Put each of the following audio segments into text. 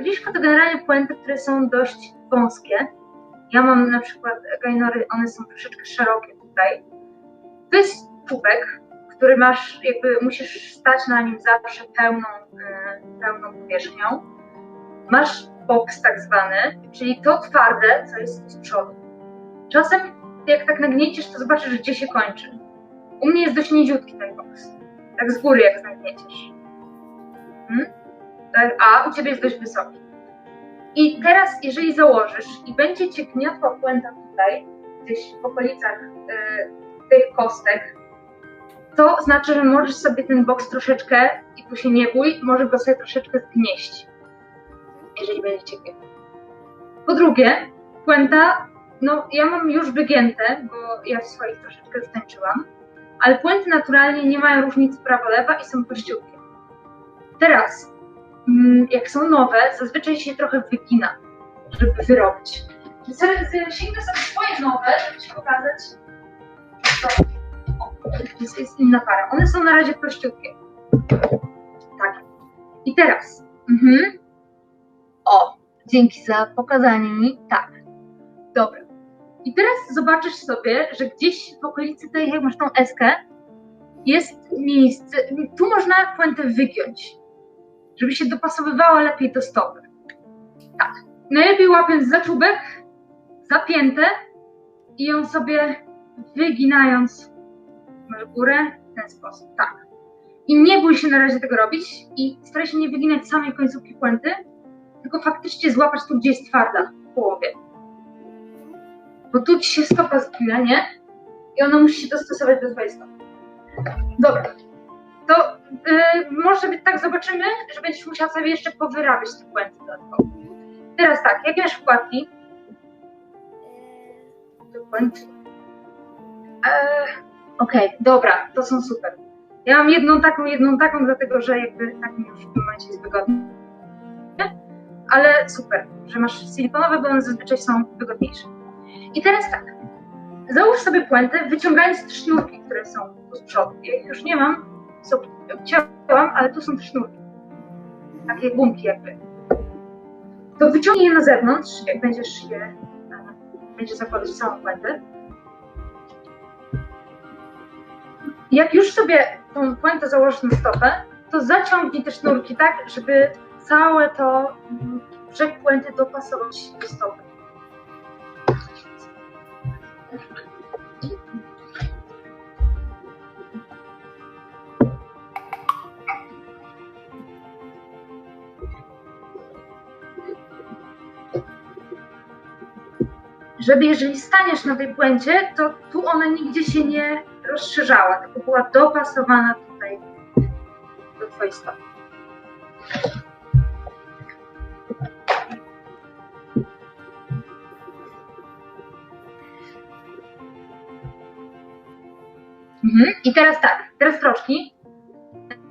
Igliszko to generalnie puenty, które są dość wąskie. Ja mam na przykład gainory, one są troszeczkę szerokie tutaj. To jest czubek, który masz, jakby musisz stać na nim zawsze pełną, e, pełną powierzchnią. Masz box tak zwany, czyli to twarde, co jest z przodu. Czasem jak tak nagnieciesz, to zobaczysz, gdzie się kończy. U mnie jest dość niziutki ten box. Tak z góry, jak nagnieciesz. Hmm? Tak, A u ciebie jest dość wysoki. I teraz, jeżeli założysz i będzie cię gniotła puenta tutaj, gdzieś w okolicach y, tych kostek, to znaczy, że możesz sobie ten boks troszeczkę, i tu się nie bój, możesz go sobie troszeczkę zgnieść, jeżeli będzie cię gniotła. Po drugie, puenta, no ja mam już wygięte, bo ja w swoich troszeczkę ztańczyłam, ale puenty naturalnie nie mają różnicy prawo-lewa i są prościutkie. Teraz, jak są nowe, zazwyczaj się trochę wygina, żeby wyrobić. Sięgnę sobie swoje nowe, żeby Ci pokazać. To, o, jest inna para. One są na razie prościutkie. Tak. I teraz. Mhm. O, dzięki za pokazanie mi. Tak. Dobra. I teraz zobaczysz sobie, że gdzieś w okolicy tej, jak masz tą eskę, jest miejsce, tu można puentę wygiąć, żeby się dopasowywała lepiej do stopy. Tak. Najlepiej łapiąc za czubek, zapięte i ją sobie wyginając w górę w ten sposób. Tak. I nie bój się na razie tego robić i staraj się nie wyginać samej końcówki puenty, tylko faktycznie złapać tu, gdzie jest twarda w połowie. Bo tu ci się stopa zgina, nie? I ona musi się dostosować do twojej stopy. Dobra. Yy, może być tak, zobaczymy, że będziesz musiała sobie jeszcze powyrabiać te puenty dodatkowo. Teraz tak, jakie masz wkładki? Do puenty. Eee, Okej, dobra, to są super. Ja mam jedną taką, jedną taką, dlatego że jakby tak mi już w tym momencie jest wygodnie. Ale super, że masz silikonowe, bo one zazwyczaj są wygodniejsze. I teraz tak. Załóż sobie puentę, wyciągając te sznurki, które są tu z przodu. Ja ich już nie mam, są, ciąłam, ale tu są te sznurki. Takie gumki jakby. To wyciągnij je na zewnątrz, jak będziesz je, będziesz zakładać całą puentę. Jak już sobie tą puentę założysz na stopę, to zaciągnij te sznurki tak, żeby całe to mm, brzeg puenty dopasować do stopy. Żeby jeżeli staniesz na tej puencie, to tu ona nigdzie się nie rozszerzała, tylko była dopasowana tutaj do twojej stopy. Mhm. I teraz tak, teraz troszki.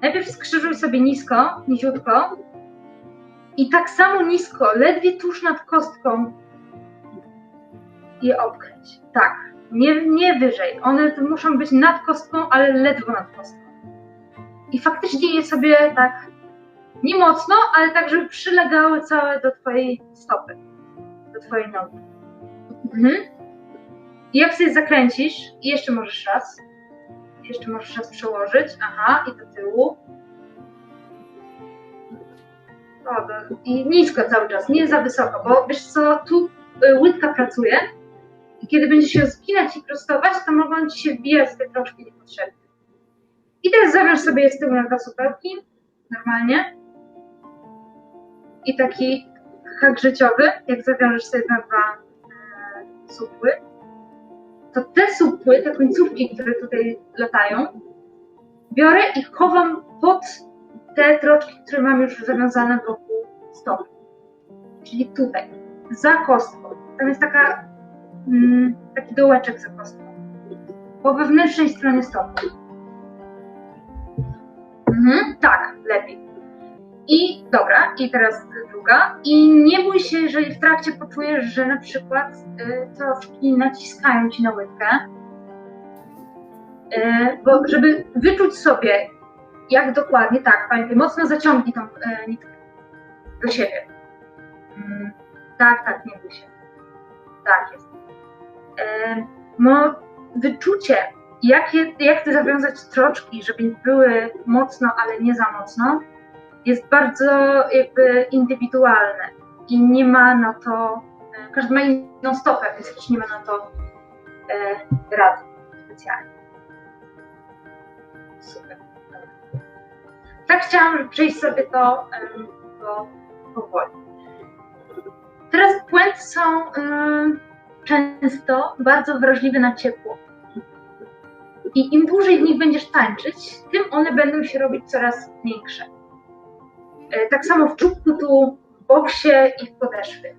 Najpierw skrzyżuj sobie nisko, niziutko. I tak samo nisko, ledwie tuż nad kostką je obkręć. Tak, nie, nie wyżej. One muszą być nad kostką, ale ledwo nad kostką. I faktycznie je sobie tak nie mocno, ale tak, żeby przylegały całe do twojej stopy, do twojej nogi. Mhm. I jak sobie zakręcisz, i jeszcze możesz raz, jeszcze możesz raz przełożyć, aha, i do tyłu. O, I nisko cały czas, nie za wysoko, bo wiesz co, tu y, łydka pracuje i kiedy będziesz się skinać i prostować, to mogą ci się wbijać te troszki niepotrzebne. I teraz zawiąż sobie z tyłu na dwa supełki, normalnie. I taki hak życiowy, jak zawiążesz sobie na dwa e, supły, to te supły, te końcówki, które tutaj latają, biorę i chowam pod te troczki, które mam już zawiązane wokół stopy. Czyli tutaj, za kostką. Tam jest taka, taki dołeczek za kostką. Po wewnętrznej stronie stopy. Mhm, tak, lepiej. I dobra, i teraz druga. I nie bój się, jeżeli w trakcie poczujesz, że na przykład y, troszki naciskają ci na łydkę, y, bo żeby wyczuć sobie, jak dokładnie, tak, pamiętaj, mocno zaciągnij tą y, nitkę do siebie. Mm, tak, tak, nie bój się. Tak jest. E, no, wyczucie, jak, je, jak ty zawiązać stroczki, żeby były mocno, ale nie za mocno, jest bardzo jakby indywidualne i nie ma na to, e, każdy ma inną stopę, więc też nie ma na to e, rady specjalnie. Super. Tak chciałam przejść sobie to powoli. Teraz płęty są często bardzo wrażliwe na ciepło. I im dłużej w nich będziesz tańczyć, tym one będą się robić coraz większe. E, Tak samo w czubku w boksie i w podeszwie.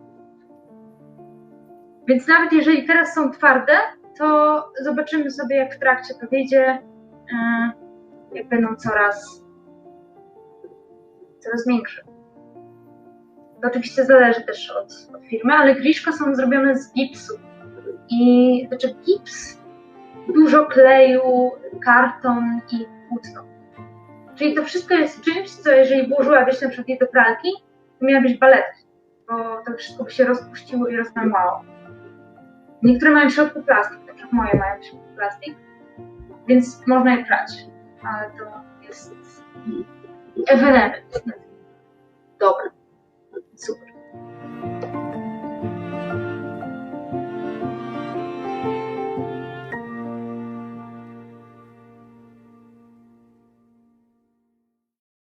Więc nawet jeżeli teraz są twarde, to zobaczymy sobie, jak w trakcie to wyjdzie, e, jak będą coraz, coraz większe. Oczywiście zależy też od, od firmy, ale griszko są zrobione z gipsu. I znaczy gips, dużo kleju, karton i płótno. Czyli to wszystko jest czymś, co jeżeli włożyłabyś na przykład je do pralki, to miałabyś baletę, bo to wszystko by się rozpuściło i rozmałało. Niektóre mają w środku plastik, na przykład moje mają w środku plastik, więc można je prać, ale to jest ewenement. Dobra.